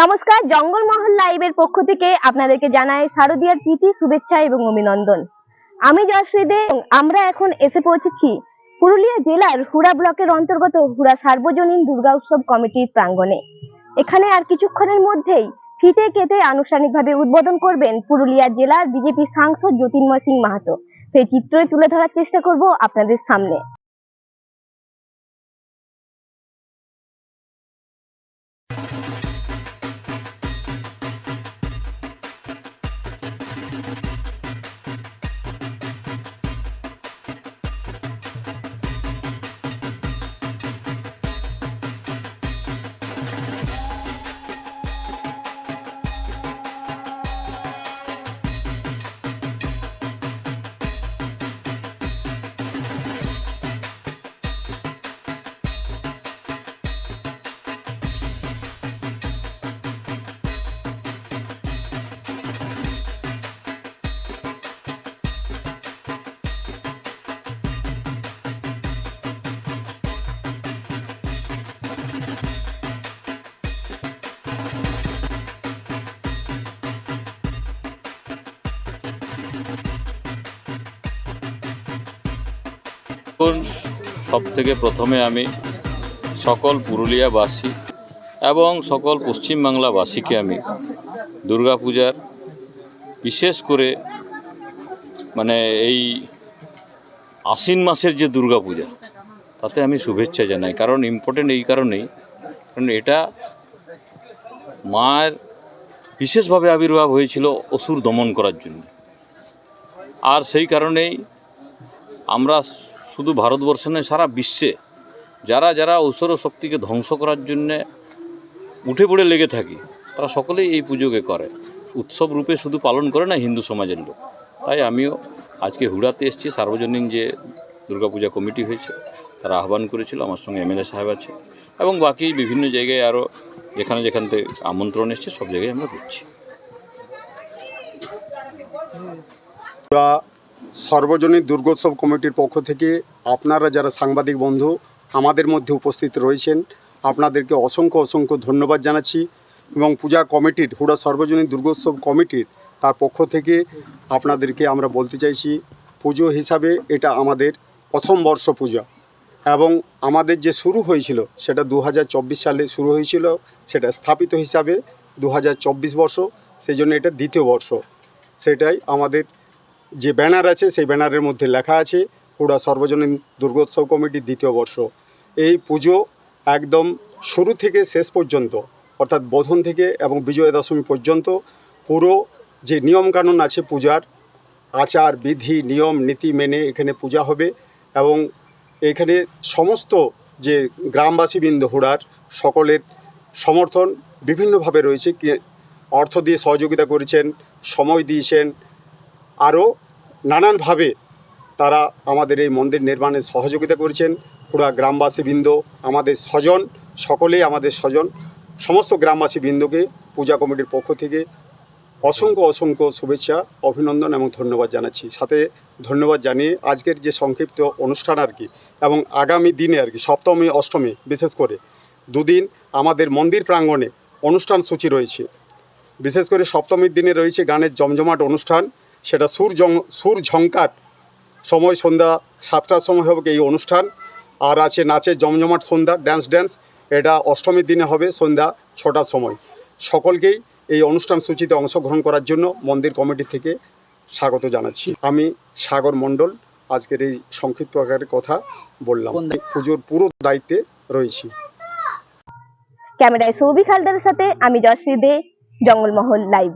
নমস্কার জঙ্গল জঙ্গলমহল লাইভের পক্ষ থেকে আপনাদেরকে জানাই শারদীয়ার প্রীতি, শুভেচ্ছা এবং অভিনন্দন। আমি জয়শ্রী দে আমরা এখন এসে পৌঁছেছি পুরুলিয়া জেলার হুড়া ব্লকের অন্তর্গত হুড়া সার্বজনীন দুর্গা উৎসব কমিটির প্রাঙ্গণে। এখানে আর কিছুক্ষণের মধ্যেই ফিতে কেটে আনুষ্ঠানিকভাবে উদ্বোধন করবেন পুরুলিয়া জেলার বিজেপি সাংসদ জ্যোতির্ময় সিং মাহাতো। সেই চিত্রই তুলে ধরার চেষ্টা করব আপনাদের সামনে। সব থেকে প্রথমে আমি সকল পুরুলিয়াবাসী এবং সকল পশ্চিমবাংলাবাসীকে আমি দুর্গাপূজার বিশেষ করে মানে এই আশ্বিন মাসের যে দুর্গাপূজা, তাতে আমি শুভেচ্ছা জানাই। কারণ ইম্পর্টেন্ট এই কারণেই, কারণ এটা মায়ের বিশেষভাবে আবির্ভাব হয়েছিল অসুর দমন করার জন্য। আর সেই কারণেই আমরা শুধু ভারতবর্ষে নয়, সারা বিশ্বে। যারা যারা ঐশ্বর শক্তিকে ধ্বংস করার জন্যে উঠে পড়ে লেগে থাকি, তারা সকলেই এই পুজোকে করে। উৎসব রূপে শুধু পালন করে না, হিন্দু সমাজের লোক। তাই আমিও আজকে হুড়াতে এসেছি, সার্বজনীন যে দুর্গাপূজা কমিটি হয়েছে, তারা আহ্বান করেছিল, আমার সঙ্গে এমএলএ সাহেব আছে, এবং বাকি বিভিন্ন জায়গায় আরও যেখানে যেখান থেকে আমন্ত্রণ এসছে, সব জায়গায় আমরা করছি বা সর্বজনীন দুর্গোৎসব কমিটির পক্ষ থেকে আপনারা যারা সাংবাদিক বন্ধু আমাদের মধ্যে উপস্থিত রয়েছেন, আপনাদেরকে অসংখ্য অসংখ্য ধন্যবাদ জানাচ্ছি এবং পূজা কমিটির, হুড়া সর্বজনীন দুর্গোৎসব কমিটির তার পক্ষ থেকে আপনাদেরকে আমরা বলতে চাইছি, পুজো হিসাবে এটা আমাদের প্রথম বর্ষ পূজা এবং আমাদের যে শুরু হয়েছিল সেটা দু হাজার চব্বিশ সালে শুরু হয়েছিল, সেটা স্থাপিত হিসাবে দু হাজার চব্বিশ বর্ষ সেই জন্য এটা দ্বিতীয় বর্ষ। সেটাই আমাদের যে ব্যানার আছে, সেই ব্যানারের মধ্যে লেখা আছে হুড়া সর্বজনীন দুর্গোৎসব কমিটির দ্বিতীয় বর্ষ। এই পুজো একদম শুরু থেকে শেষ পর্যন্ত, অর্থাৎ বোধন থেকে এবং বিজয়া দশমী পর্যন্ত পুরো যে নিয়মকানুন আছে পূজার, আচার, বিধি, নিয়ম, নীতি মেনে এখানে পূজা হবে এবং এখানে সমস্ত যে গ্রামবাসীবৃন্দ, হুড়ার সকলের সমর্থন বিভিন্নভাবে রয়েছে। অর্থ দিয়ে সহযোগিতা করেছেন, সময় দিয়েছেন আরও নানানভাবে তারা আমাদের এই মন্দির নির্মাণে সহযোগিতা করেছেন। পুরা গ্রামবাসীবৃন্দ, আমাদের স্বজন, সকলেই আমাদের স্বজন, সমস্ত গ্রামবাসীবৃন্দকে পূজা কমিটির পক্ষ থেকে অসংখ্য অসংখ্য শুভেচ্ছা, অভিনন্দন এবং ধন্যবাদ জানাচ্ছি। সাথে ধন্যবাদ জানিয়ে আজকের যে সংক্ষিপ্ত অনুষ্ঠান আর কি এবং আগামী দিনে আর কি, সপ্তমী, অষ্টমী, বিশেষ করে দুদিন আমাদের মন্দির প্রাঙ্গণে অনুষ্ঠান সূচি রয়েছে। বিশেষ করে সপ্তমীর দিনে রয়েছে গানের জমজমাট অনুষ্ঠান। সেটা সুর জং সুর ঝঙ্কার সময় সন্ধ্যা সাতটার সময় হবে এই অনুষ্ঠান। আর আছে নাচের জমজমাট সন্ধ্যা ড্যান্স ড্যান্স এটা অষ্টমীর দিনে হবে সন্ধ্যা ছটার সময়। সকলকেই এই অনুষ্ঠান সূচিতে অংশগ্রহণ করার জন্য মন্দির কমিটি থেকে স্বাগত জানাচ্ছি। আমি সাগর মণ্ডল আজকের এই সংক্ষিপ্ত আকারে কথা বললাম। পুজোর পুরো দায়িত্বে রয়েছি। ক্যামেরায় সৌভিক হালদারের সাথে আমি জয়শ্রী দে জঙ্গলমহল লাইভ।